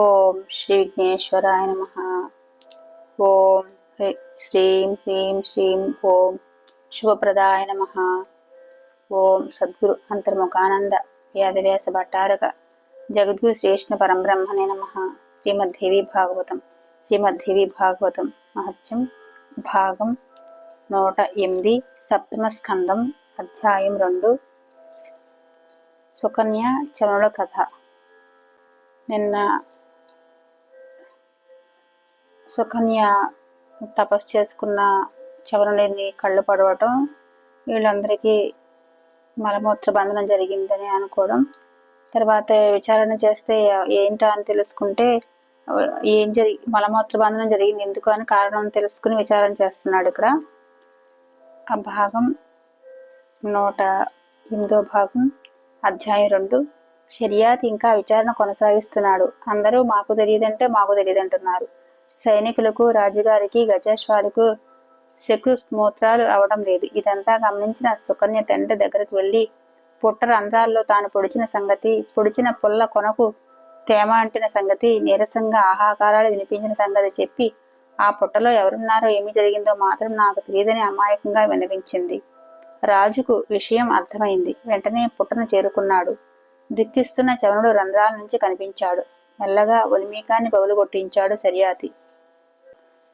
ఓం శ్రీ విఘ్నేశ్వరాయ నమ. ఓం శ్రీం హ్రీం శ్రీం ఓం శుభప్రదాయ నమ. ఓం సద్గురు అంతర్ముఖానంద వేదవ్యాస భట్టారక జగద్గురు శ్రీష్ణ పరంబ్రహ్మణే నమ. శ్రీమద్దేవి భాగవతం. శ్రీమద్దేవి భాగవతం మహత్యం భాగం నూట ఎనిమిది సప్తమ స్కందం అధ్యాయం రెండు సుకన్య చనుల కథ. నిన్న సుకన్య తపస్సు చేసుకున్న చవరలేని కళ్ళు పడవటం వీళ్ళందరికీ మలమూత్ర బంధనం జరిగిందని అనుకోవడం. తర్వాత విచారణ చేస్తే ఏంటో అని తెలుసుకుంటే ఏం జరిగి మలమూత్ర బంధనం జరిగింది ఎందుకు అని కారణం తెలుసుకుని విచారణ చేస్తున్నాడు ఇక్కడ. ఆ భాగం నూట ఎనిమిదో భాగం అధ్యాయం రెండు. షరియాత్ ఇంకా విచారణ కొనసాగిస్తున్నాడు. అందరూ మాకు తెలియదంటే మాకు తెలియదంటున్నారు. సైనికులకు రాజుగారికి గజేశ్వాలకు శక్రు మూత్రాలు అవడం లేదు. ఇదంతా గమనించిన సుకన్య తండ్రి దగ్గరకు వెళ్ళి పుట్ట రంధ్రాల్లో తాను పొడిచిన సంగతి పొడిచిన పుల్ల కొనకు తేమ అంటిన సంగతి నీరసంగా ఆహాకారాలు వినిపించిన సంగతి చెప్పి ఆ పుట్టలో ఎవరున్నారో ఏమి జరిగిందో మాత్రం నాకు తెలియదని అమాయకంగా వినిపించింది రాజుకు విషయం అర్థమైంది. వెంటనే పుట్టను చేరుకున్నాడు. దుఃఖిస్తున్న చవనుడు రంధ్రాల నుంచి కనిపించాడు. మెల్లగా ఒలిమీకాన్ని పగులుగొట్టించాడు సరియాతి.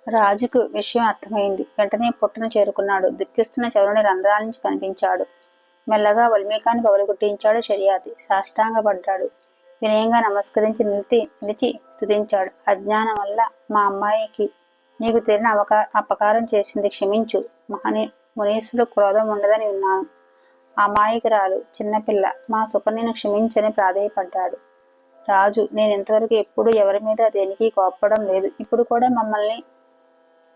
రాజుకు విషయం అర్థమైంది. వెంటనే పుట్టను చేరుకున్నాడు. దుఃఖిస్తున్న చరుణుడి రంధ్రాల నుంచి కనిపించాడు. మెల్లగా వల్మీకాన్ని పగులుగొట్టించాడు షరియాతి. సాష్టాంగపడ్డాడు. వినయంగా నమస్కరించి నిలిచి నిలిచి స్తుతించాడు. అజ్ఞానం వల్ల మా అమ్మాయికి నీకు తెలియని అవకా అపకారం చేసింది క్షమించు. మహని మునీశ్వరుడు క్రోధం ఉండదని విన్నాను. అమాయకురాలు చిన్నపిల్ల మా సుకన్యను క్షమించని ప్రాధేయపడ్డాడు. రాజు నేను ఇంతవరకు ఎప్పుడు ఎవరి మీద దేనికి కోప్పడం లేదు. ఇప్పుడు కూడా మమ్మల్ని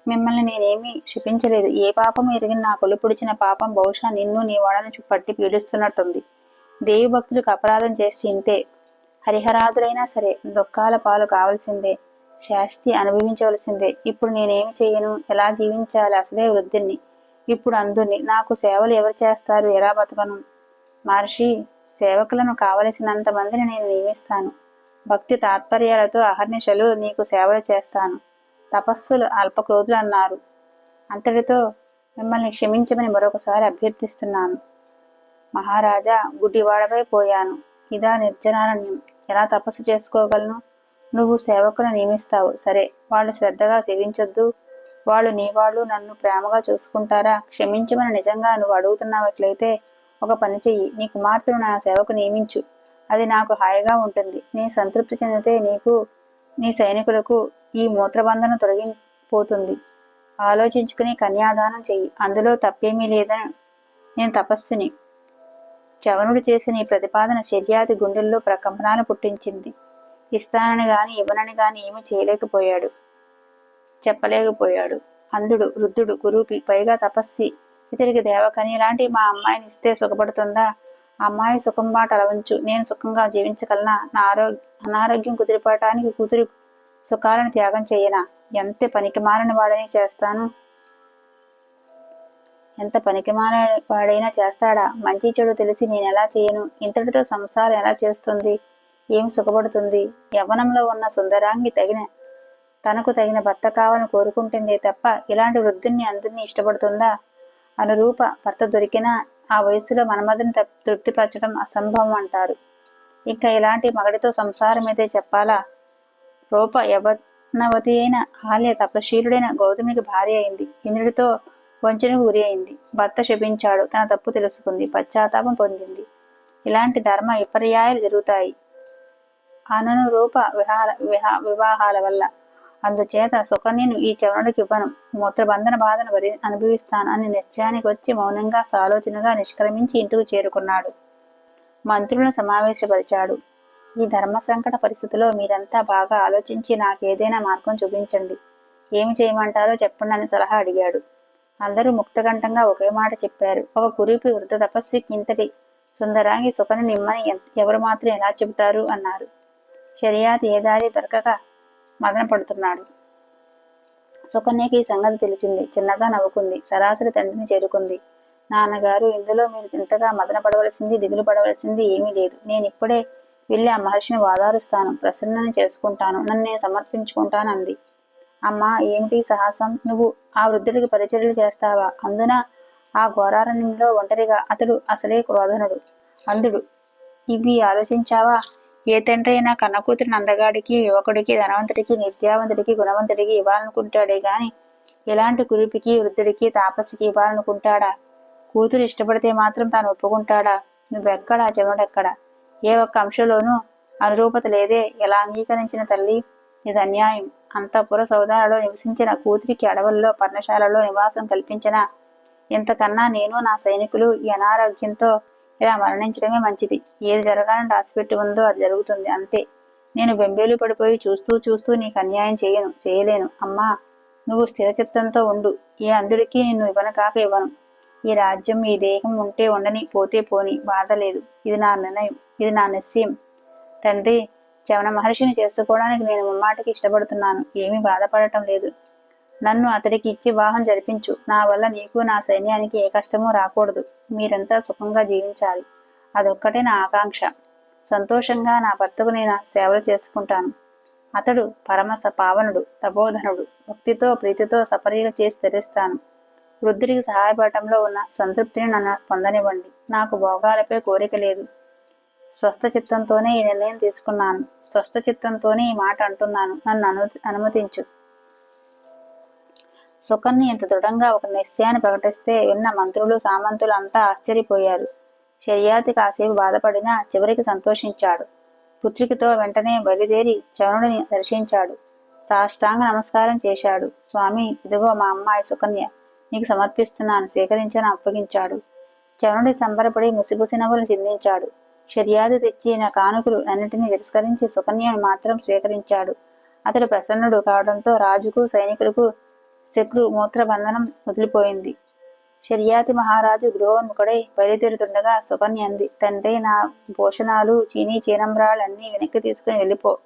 మిమ్మల్ని నేనేమీ క్షిపించలేదు ఏ పాపం ఎరిగిన నా కొలుపుడిచిన పాపం బహుశా నిన్ను నీ వాళ్ళని పట్టి పీడిస్తున్నట్టుంది. దేవి భక్తులకు అపరాధం చేస్తే ఇంతే హరిహరాదులైనా సరే దుఃఖాల పాలు కావలసిందే శాస్తి అనుభవించవలసిందే. ఇప్పుడు నేనేమి చేయను? ఎలా జీవించాలి? అసలే వృద్ధుణ్ణి. ఇప్పుడు అందుని నాకు సేవలు ఎవరు చేస్తారు? ఎలా బతకను? మహర్షి సేవకులను కావలసినంత మందిని నేను నియమిస్తాను. భక్తి తాత్పర్యాలతో అహర్నిశలు నీకు సేవలు చేస్తాను. తపస్సులు అల్పక్రోధులు అన్నారు అంతటితో మిమ్మల్ని క్షమించమని మరొకసారి అభ్యర్థిస్తున్నాను. మహారాజా గుడ్డివాడపై పోయాను. ఇదా నిర్జనారణ్యం. ఎలా తపస్సు చేసుకోగలను? నువ్వు సేవకులను నియమిస్తావు. సరే వాళ్ళు శ్రద్ధగా సేవించొద్దు. వాళ్ళు నీ వాళ్ళు నన్ను ప్రేమగా చూసుకుంటారా? క్షమించమని నిజంగా నువ్వు అడుగుతున్నావట్లయితే ఒక పని చెయ్యి. నీ కుమార్తెను నా సేవకు నియమించు. అది నాకు హాయిగా ఉంటుంది. నీ సంతృప్తి చెందితే నీకు నీ సైనికులకు ఈ మూత్రబంధన తొలగిపోతుంది. ఆలోచించుకుని కన్యాదానం చెయ్యి. అందులో తప్పేమీ లేదని నేను తపస్సుని. చవనుడు చేసిన ఈ ప్రతిపాదన శర్యాది గుండెల్లో ప్రకంపనాలు పుట్టించింది. ఇస్తానని గాని ఇవ్వనని గాని ఏమీ చేయలేకపోయాడు. చెప్పలేకపోయాడు. అంధుడు వృద్ధుడు గురూపి పైగా తపస్సి ఇతరికి దేవకని లాంటి మా అమ్మాయిని ఇస్తే సుఖపడుతుందా? అమ్మాయి సుఖం మాట అలవంచు. నేను సుఖంగా జీవించగలనా? నా ఆరోగ్య అనారోగ్యం కుదిరిపోవటానికి కూతురు సుఖాలను త్యాగం చేయనా? ఎంత పనికిమాలని వాడని చేస్తాను. ఎంత పనికిమాల వాడైనా చేస్తాడా? మంచి చెడు తెలిసి నేను ఎలా చేయను? ఇంతటితో సంసారం ఎలా చేస్తుంది? ఏం సుఖపడుతుంది? యవ్వనంలో ఉన్న సుందరాంగి తగిన తనకు తగిన భర్త కావాలని కోరుకుంటుందే తప్ప ఇలాంటి వృద్ధుల్ని అందరినీ ఇష్టపడుతుందా? అనురూప భర్త దొరికినా ఆ వయసులో మనమదిని తృప్తిపరచడం అసంభవం అంటారు. ఇంకా ఇలాంటి మగడితో సంసారం అయితే చెప్పాలా? రూప యవనవతి అయిన ఆలయ తపశీలుడైన గౌతమికి భార్య అయింది. ఇంద్రుడితో వంచనకు గురి అయింది. భర్త శపించాడు. తన తప్పు తెలుసుకుంది. పశ్చాత్తాపం పొందింది. ఇలాంటి ధర్మ విపర్యాయాలు జరుగుతాయి. అనను రూప విహాల విహా వివాహాల వల్ల. అందుచేత సుకన్యను ఈ చవనుడికి ఇవ్వను. మూత్రబంధన బాధను వరి అనుభవిస్తాను అని నిశ్చయానికి వచ్చి మౌనంగా సాలోచనగా నిష్క్రమించి ఇంటికి చేరుకున్నాడు. మంత్రులను సమావేశపరిచాడు. ఈ ధర్మ సంకట పరిస్థితిలో మీరంతా బాగా ఆలోచించి నాకేదైనా మార్గం చూపించండి. ఏమి చేయమంటారో చెప్పండి అని సలహా అడిగాడు. అందరూ ముక్తకంఠంగా ఒకే మాట చెప్పారు. ఒక కురిపి వృద్ధ తపస్వికి ఇంతటి సుందరాంగి సుఖను నిమ్మని ఎవరు మాత్రం ఎలా చెబుతారు అన్నారు. షరియాత్ ఏ దారి దొరకక మదన పడుతున్నాడు. సుకన్యకి ఈ సంగతి తెలిసింది. చిన్నగా నవ్వుకుంది. సరాసరి తండ్రిని చేరుకుంది. నాన్నగారు ఇందులో మీరు ఇంతగా మదన పడవలసింది దిగులు పడవలసింది ఏమీ లేదు. నేను ఇప్పుడే వెళ్ళి ఆ మహర్షిని వాదారుస్తాను ప్రసన్నని చేసుకుంటాను నన్ను నేను సమర్పించుకుంటానంది. అమ్మా ఏమిటి సాహసం? నువ్వు ఆ వృద్ధుడికి పరిచర్యలు చేస్తావా? అందున ఆ ఘోరారణ్యంలో ఒంటరిగా అతడు అసలే క్రోధనుడు అందుడు ఇవి ఆలోచించావా? ఏ తండ్రి అయినా కన్నకూతురి నందగాడికి యువకుడికి ధనవంతుడికి నిత్యావంతుడికి గుణవంతుడికి ఇవ్వాలనుకుంటాడే గాని ఇలాంటి కురిపికి వృద్ధుడికి తాపసికి ఇవ్వాలనుకుంటాడా? కూతురు ఇష్టపడితే మాత్రం తాను ఒప్పుకుంటాడా? నువ్వెక్కడా? చెవుడెక్కడా ఏ ఒక్క అంశంలోనూ అనురూపత లేదే. ఎలా అంగీకరించిన తల్లి? ఇది అన్యాయం. అంతఃపుర సౌదాలలో నివసించిన కూతురికి అడవుల్లో పర్ణశాలలో నివాసం కల్పించిన ఇంతకన్నా నేను నా సైనికులు ఈ అనారోగ్యంతో ఇలా మరణించడమే మంచిది. ఏది జరగాలని రాసిపెట్టి ఉందో అది జరుగుతుంది అంతే. నేను బెంబేలు పడిపోయి చూస్తూ చూస్తూ నీకు అన్యాయం చేయను చేయలేను. అమ్మా నువ్వు స్థిరచిత్తంతో ఉండు. ఏ అందుడికి నిన్ను ఇవ్వను కాక ఇవ్వను. ఈ రాజ్యం ఈ దేహం ఉంటే ఉండని పోతే పోని బాధ లేదు. ఇది నా నిర్ణయం. ఇది నా నిశ్చయం. తండ్రి చవన మహర్షిని చేసుకోవడానికి నేను ముమ్మాటికి ఇష్టపడుతున్నాను. ఏమీ బాధపడటం లేదు. నన్ను అతడికి ఇచ్చి వివాహం జరిపించు. నా వల్ల నీకు నా సైన్యానికి ఏ కష్టమూ రాకూడదు. మీరంతా సుఖంగా జీవించాలి. అదొక్కటే నా ఆకాంక్ష. సంతోషంగా నా భర్తకు నేను సేవలు చేసుకుంటాను. అతడు పరమ పావనుడు తపోధనుడు. భక్తితో ప్రీతితో సపరీలు చేసి తెరిస్తాను. వృద్ధుడికి సహాయపడటంలో ఉన్న సంతృప్తిని నన్ను పొందనివ్వండి. నాకు భోగాలపై కోరిక లేదు. స్వస్థ చిత్తంతోనే ఈ నిర్ణయం తీసుకున్నాను. స్వస్థ చిత్తంతోనే ఈ మాట అంటున్నాను. నన్ను అను అనుమతించు. సుకన్య ఇంత దృఢంగా ఒక నిశ్చయాన్ని ప్రకటిస్తే విన్న మంత్రులు సామంతులు అంతా ఆశ్చర్యపోయారు. శర్యాతి కాసేపు బాధపడినా చివరికి సంతోషించాడు. పుత్రికతో వెంటనే బయలుదేరి చవనుడిని దర్శించాడు. సాష్టాంగ నమస్కారం చేశాడు. స్వామి ఇదిగో మా అమ్మాయి సుకన్య. నీకు సమర్పిస్తున్నాను స్వీకరించని అప్పగించాడు. చవనుడి సంబరపడి ముసిగుసినవులు చిందించాడు. షర్యాదు తెచ్చిన కానుకలు అన్నిటినీ తిరస్కరించి సుకన్యను మాత్రం స్వీకరించాడు. అతడు ప్రసన్నుడు కావడంతో రాజుకు సైనికులకు శత్రు మూత్రబంధనం వదిలిపోయింది. షర్యాతి మహారాజు గృహోన్ముఖుడై బయలుదేరుతుండగా సుకన్య అంది తండ్రి నా భూషణాలు చీనీ చీనంబ్రాలన్నీ వెనక్కి తీసుకుని వెళ్ళిపో.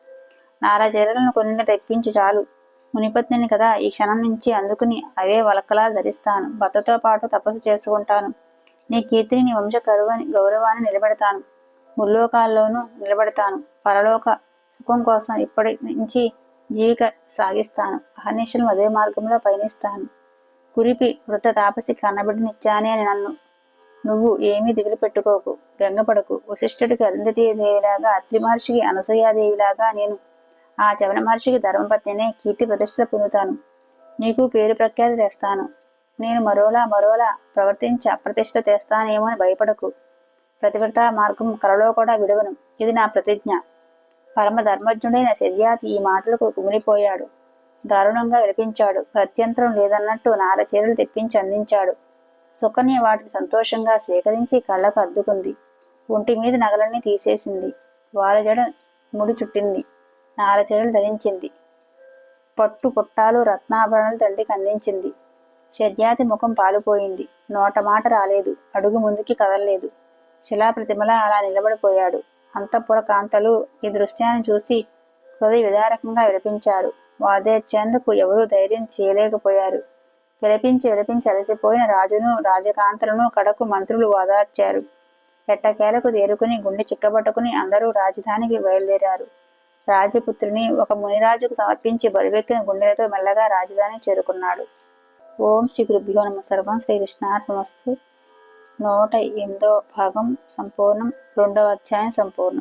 నారా చీరలను కొన్ని తెప్పించు చాలు. మునిపత్నిని కదా ఈ క్షణం నుంచి అందుకుని అవే వలకలా ధరిస్తాను. భర్తతో పాటు తపస్సు చేసుకుంటాను. నీ కీర్తిని నీ వంశ కరువని గౌరవాన్ని నిలబెడతాను. ముల్లోకాల్లోనూ నిలబెడతాను. పరలోక సుఖం కోసం ఇప్పటి నుంచి జీవిక సాగిస్తాను. అహర్నిశలు అదే మార్గంలో పయనిస్తాను. కురిపి వృత తాపసి కన్నబిడ్డనిచ్చానే అని నన్ను. నువ్వు ఏమీ దిగులు పెట్టుకోకు గంగపడకు. వశిష్ఠుడికి అరుంధతీ దేవిలాగా అత్రి మహర్షికి అనసూయాదేవిలాగా నేను ఆ జవన మహర్షికి ధర్మపత్నినే కీర్తి ప్రతిష్టలు పొందుతాను. నీకు పేరు ప్రఖ్యాతి తెస్తాను. నేను మరోలా మరోలా ప్రవర్తించి అప్రతిష్ట తెస్తానేమో అని భయపడకు. ప్రతివ్రత మార్గం కలలో కూడా విడవను. ఇది నా ప్రతిజ్ఞ. పరమ ధర్మజ్ఞుడైన శర్యాతి ఈ మాటలకు కుమిలిపోయాడు. దారుణంగా విలపించాడు. అత్యంతరం లేదన్నట్టు నార చీరలు తెప్పించి అందించాడు. సుకన్య వాటిని సంతోషంగా స్వీకరించి కళ్ళకు అద్దుకుంది. ఒంటి మీద నగలన్నీ తీసేసింది. వాళ్ళ జడ ముడి చుట్టింది. నారచీరలు ధరించింది. పట్టు పుట్టాలు రత్నాభరణాలు తండ్రికి అందించింది. షర్యాతి ముఖం పాలుపోయింది. నోట మాట రాలేదు. అడుగు ముందుకి కదలలేదు. శిలాప్రతిమల అలా నిలబడిపోయాడు. అంతఃపుర కాంతలు ఈ దృశ్యాన్ని చూసి హృదయ విదారకంగా విలపించారు. వాదేర్చేందుకు ఎవరూ ధైర్యం చేయలేకపోయారు. విలపించి విలపించి అలసిపోయిన రాజును రాజకాంతలను కడకు మంత్రులు ఓదార్చారు. ఎట్టకేలకు తేరుకుని గుండె చిక్కబట్టుకుని అందరూ రాజధానికి బయలుదేరారు. రాజపుత్రిని ఒక మునిరాజుకు సమర్పించి బరువెక్కిన గుండెలతో మెల్లగా రాజధాని చేరుకున్నాడు. ఓం శ్రీ గురుభ్యో నమ. సర్వం శ్రీకృష్ణాత్మస్తు నూట ఎనిమిదో భాగం సంపూర్ణం. రెండవ అధ్యాయం సంపూర్ణం.